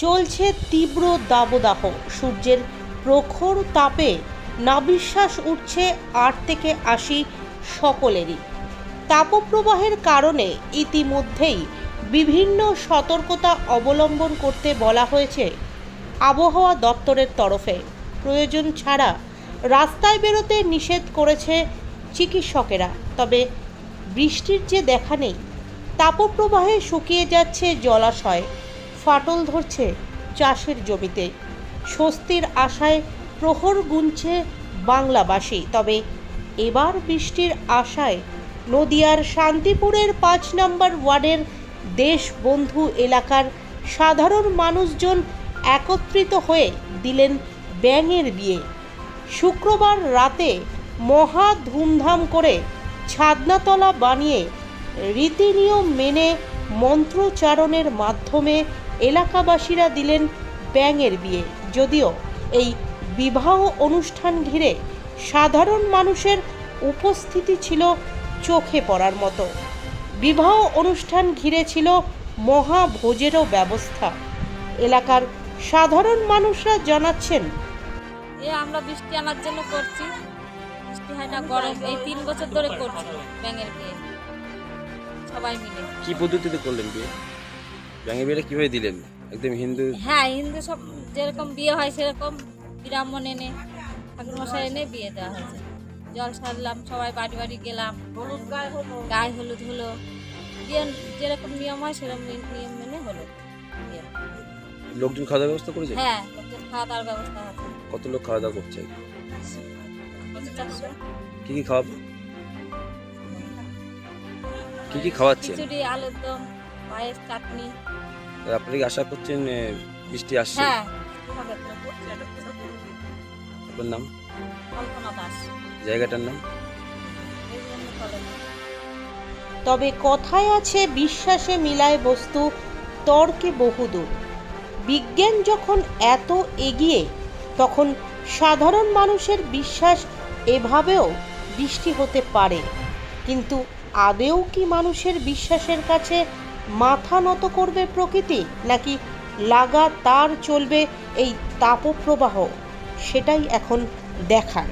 চলছে তীব্র দাবদাহ। সূর্যের প্রখর তাপে নাবিশ্বাস উঠছে আট থেকে আশি সকলেরই। তাপপ্রবাহের কারণে ইতিমধ্যেই বিভিন্ন সতর্কতা অবলম্বন করতে বলা হয়েছে আবহাওয়া দপ্তরের তরফে। প্রয়োজন ছাড়া রাস্তায় বেরোতে নিষেধ করেছে চিকিৎসকেরা, তবে বৃষ্টির যে দেখা নেই, তাপপ্রবাহে শুকিয়ে যাচ্ছে জলাশয়। ফাটল ধরছে চাষের জমিতে। স্বস্তির আশায় প্রহর গুনছে বাংলাবাসী। তবে এবার বৃষ্টির আশায় নদিয়ার শান্তিপুরের পাঁচ নম্বর ওয়ার্ডের দেশবন্ধু এলাকার সাধারণ মানুষজন একত্রিত হয়ে দিলেন ব্যাঙের বিয়ে। শুক্রবার রাতে মহা ধুমধাম করে ছাদনাতলা বানিয়ে রীতিনিয়ম মেনে মন্ত্রোচ্চারণের মাধ্যমে এলাকাবাসীরা দিলেন ব্যাঙের বিয়ে। যদিও এই বিবাহ অনুষ্ঠান ঘিরে সাধারণ মানুষের উপস্থিতি ছিল চোখে পড়ার মতো। বিবাহ অনুষ্ঠান ঘিরে ছিল মহাভোজেরও ব্যবস্থা। এলাকার সাধারণ মানুষরা জানাচ্ছেন এ আমরা বৃষ্টি আনার জন্য করছি। বৃষ্টি হয় না গরম। এই তিন বছর ধরে করছি ব্যাঙের বিয়ে। সবাই মিলে। কি পদ্ধতিতে করলেন বিয়ে? ব্যাঙে বিয়েটা কীভাবে দিলেন? একদম হিন্দু হ্যাঁ হিন্দু সব যেরকম বিয়ে হয় সেরকম ব্রাহ্মণ এনে ঠাকুরমশাই এনে বিয়ে দেওয়া হয়েছে। জল সারলাম সবাই বাড়ি বাড়ি গেলাম। গায়ে হলুদ হলো। বিয়ে যেরকম নিয়ম হয় সেরকম নিয়ম মেনে হলো। লোকজন খাওয়া দাওয়ার ব্যবস্থা করেছে? হ্যাঁ লোকজন খাওয়া দাওয়ার ব্যবস্থা আছে। কত লোক খাওয়া দাওয়া করছে? কি কি খাওয়াবে কি কি খাওয়াচ্ছেন? খিচুড়ি আলুর দম পায়েস চাটনি। আপনি কি আশা করছেন বৃষ্টি আসছে। হ্যাঁ। আপনার নাম? জায়গাটার নাম? তবে কথায় আছে বিশ্বাসে মিলায় বস্তু তর্কে বহুদূর। বিজ্ঞান যখন এত এগিয়ে তখন সাধারণ মানুষের বিশ্বাস এভাবেও বৃষ্টি হতে পারে। কিন্তু আদেও কি মানুষের বিশ্বাসের কাছে মাথা নত করবে প্রকৃতি নাকি লাগাতার চলবে এই তাপপ্রবাহ? সেটাই এখন দেখার।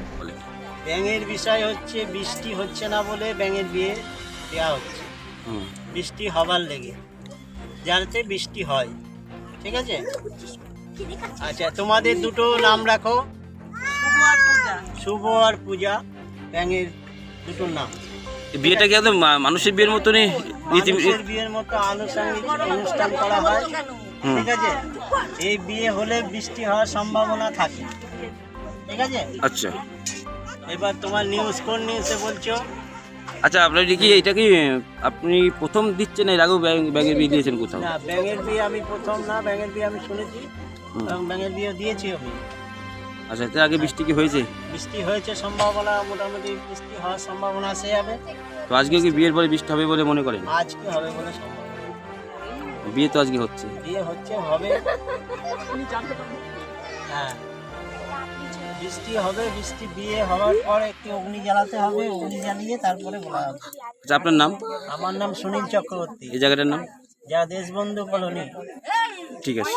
ব্যাঙের বিষয় হচ্ছে বৃষ্টি হচ্ছে না বলে ব্যাঙের বিয়ে দেওয়া হচ্ছে। হুম। বৃষ্টি হবার লেগে। যাতে বৃষ্টি হয়। ঠিক আছে? আচ্ছা তোমাদের দুটো নাম রাখো। শুভ আর পূজা। ব্যাঙের দুটো নাম। বিয়েটা কি একদম মানুষের বিয়ের মতনই বিয়ের মতো আনুষঙ্গিক অনুষ্ঠান করা হয়। ঠিক আছে? এই বিয়ে হলে বৃষ্টি হওয়ার সম্ভাবনা থাকে। ঠিক আছে? আচ্ছা। এবার তোমার নিউজ কোন নিউজে বলছো? আচ্ছা আপনার কি এটা কি আপনি প্রথম দিচ্ছেন এর আগেও ব্যাঙ- ব্যাঙের বিয়ে দিয়েছেন কোথাও? না ব্যাঙের বিয়ে আমি প্রথম না ব্যাঙের বিয়ে আমি শুনেছি। এবং ব্যাঙের বিয়ে দিয়েছি আমি। আচ্ছা এর আগে বৃষ্টি কি হয়েছে? বৃষ্টি হয়েছে সম্ভাবনা মোটামুটি বৃষ্টি হওয়ার সম্ভাবনা আছে যাবে তো আজকে কি বিয়ের পরে বৃষ্টি হবে বলে মনে করেন? আজকে হবে বলে সম্ভাবনা বিয়ে তো আজকে হচ্ছে। বিয়ে হচ্ছে হবে। হ্যাঁ। বৃষ্টি হবে বৃষ্টি বিয়ে হওয়ার পর একটি অগ্নি জ্বালাতে হবে অগ্নি জ্বালিয়ে তারপরে বলা হবে। আচ্ছা আপনার নাম? আমার নাম সুনীল চক্রবর্তী। এই জায়গাটার নাম? যা দেশবন্ধু কলোনি। ঠিক আছে।